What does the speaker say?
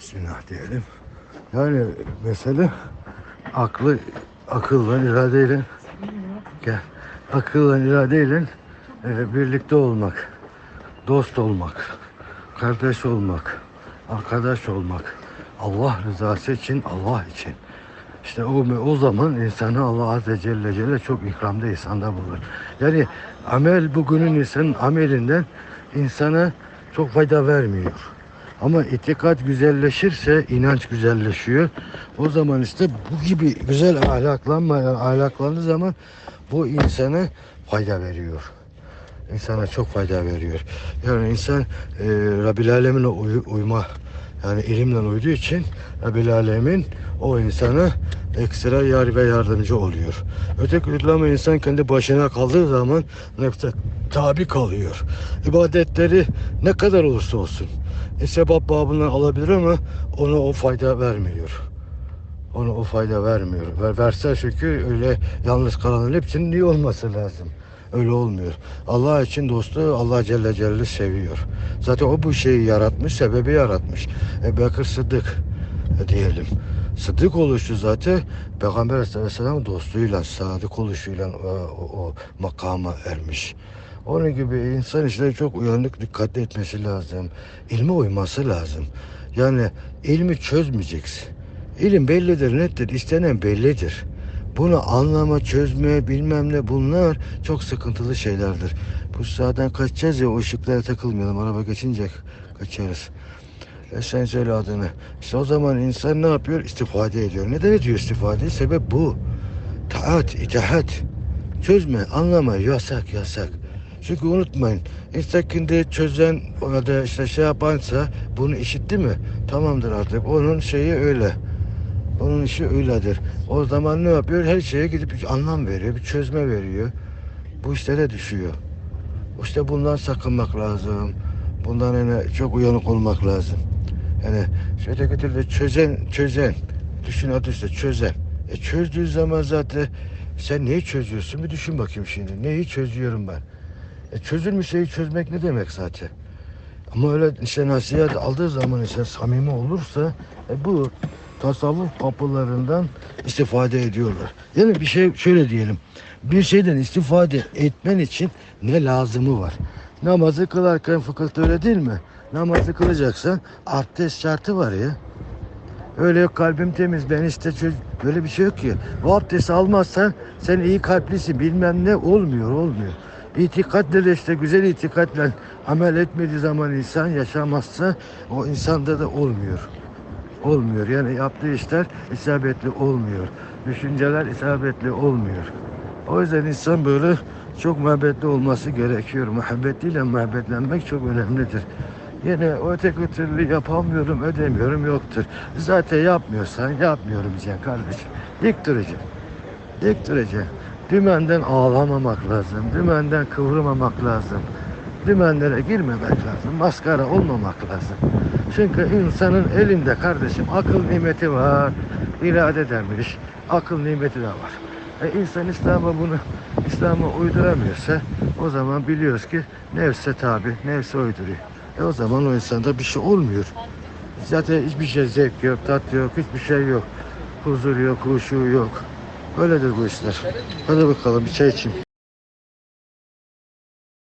Bismillah diyelim. Yani mesele aklı akılla iradeyle gel akılla iradeyle e, birlikte olmak, dost olmak, kardeş olmak, arkadaş olmak, Allah rızası için, Allah için. İşte o, o zaman insanı Allah Azze Celle Celle çok ikramda ihsanda bulur. Yani amel bugünün insanın amelinden insana çok fayda vermiyor. Ama itikat güzelleşirse inanç güzelleşiyor. O zaman işte bu gibi güzel ahlaklanma, ahlaklandığı zaman bu insana fayda veriyor. İnsana çok fayda veriyor. Yani insan e, Rabbil Alemin'e uy- uyma, yani ilimle uyduğu için Rabbil Alemin o insana ekstra yar ve yardımcı oluyor. Öteki türlü ama insan kendi başına kaldığı zaman nefse tabi kalıyor. İbadetleri ne kadar olursa olsun sebap babından alabilir ama ona o fayda vermiyor. Ona o fayda vermiyor. Ver, verse çünkü öyle yalnız kalanın hepsinin iyi olması lazım. Öyle olmuyor. Allah için dostu Allah Celle Celle seviyor. Zaten o bu şeyi yaratmış, sebebi yaratmış. Ebu Bekir Sıddık e, diyelim. Sıddık oluşu zaten Peygamber Aleyhisselam dostluğuyla, sadık oluşuyla o, o, o makama ermiş. Onun gibi insan işte çok uyanık, dikkatli etmesi lazım. İlme uyması lazım. Yani ilmi çözmeyeceksin. İlim bellidir, nettir, istenen bellidir. Bunu anlama, çözme, bilmem ne bunlar çok sıkıntılı şeylerdir. Bu sağdan kaçacağız ya o ışıklara takılmayalım. Araba geçince kaçarız. E sen söyle adını. İşte o zaman insan ne yapıyor? İstifade ediyor. Neden ediyor istifade? Sebep bu. Taat, itaat. Çözme, anlama, yasak, yasak. Çünkü unutmayın, istakinde çözen ya da işte şey yapansa bunu işitti mi? Tamamdır artık. Onun şeyi öyle. Onun işi öyledir. O zaman ne yapıyor? Her şeye gidip bir anlam veriyor, bir çözme veriyor. Bu işlere düşüyor. İşte bundan sakınmak lazım. Bundan yani çok uyanık olmak lazım. Yani şöyle getirdi çözen, çözen. Düşün adı işte çözen. E çözdüğü zaman zaten sen neyi çözüyorsun? Bir düşün bakayım şimdi. Neyi çözüyorum ben? E çözülmüş şeyi çözmek ne demek zaten? Ama öyle işte nasihat aldığı zaman işte samimi olursa e bu tasavvuf kapılarından istifade ediyorlar. Yani bir şey şöyle diyelim. Bir şeyden istifade etmen için ne lazımı var? Namazı kılarken fıkıhta öyle değil mi? Namazı kılacaksan abdest şartı var ya. Öyle yok kalbim temiz ben işte. Böyle bir şey yok ki. Bu abdesti almazsan sen iyi kalplisin bilmem ne olmuyor olmuyor. İtikatle de işte güzel itikatla amel etmediği zaman insan yaşamazsa o insanda da olmuyor. Olmuyor yani yaptığı işler isabetli olmuyor. Düşünceler isabetli olmuyor. O yüzden insan böyle çok muhabbetli olması gerekiyor. Muhabbetiyle muhabbetlenmek çok önemlidir. Yine öteki türlü yapamıyorum, ödemiyorum yoktur. Zaten yapmıyorsan yapmıyorum diyeceksin kardeşim. Dik duracaksın. Dik duracaksın. Dümenden ağlamamak lazım. Dümenden kıvrılmamak lazım. Dümenlere girmemek lazım. Maskara olmamak lazım. Çünkü insanın elinde kardeşim akıl nimeti var. irade demiş. Akıl nimeti de var. E insan İslam'a bunu İslam'a uyduramıyorsa o zaman biliyoruz ki nefse tabi, nefse uyduruyor. E o zaman o insanda bir şey olmuyor. Zaten hiçbir şey zevk yok, tat yok, hiçbir şey yok. Huzur yok, huşu yok. Öyledir bu işler. Hadi bakalım bir çay içeyim.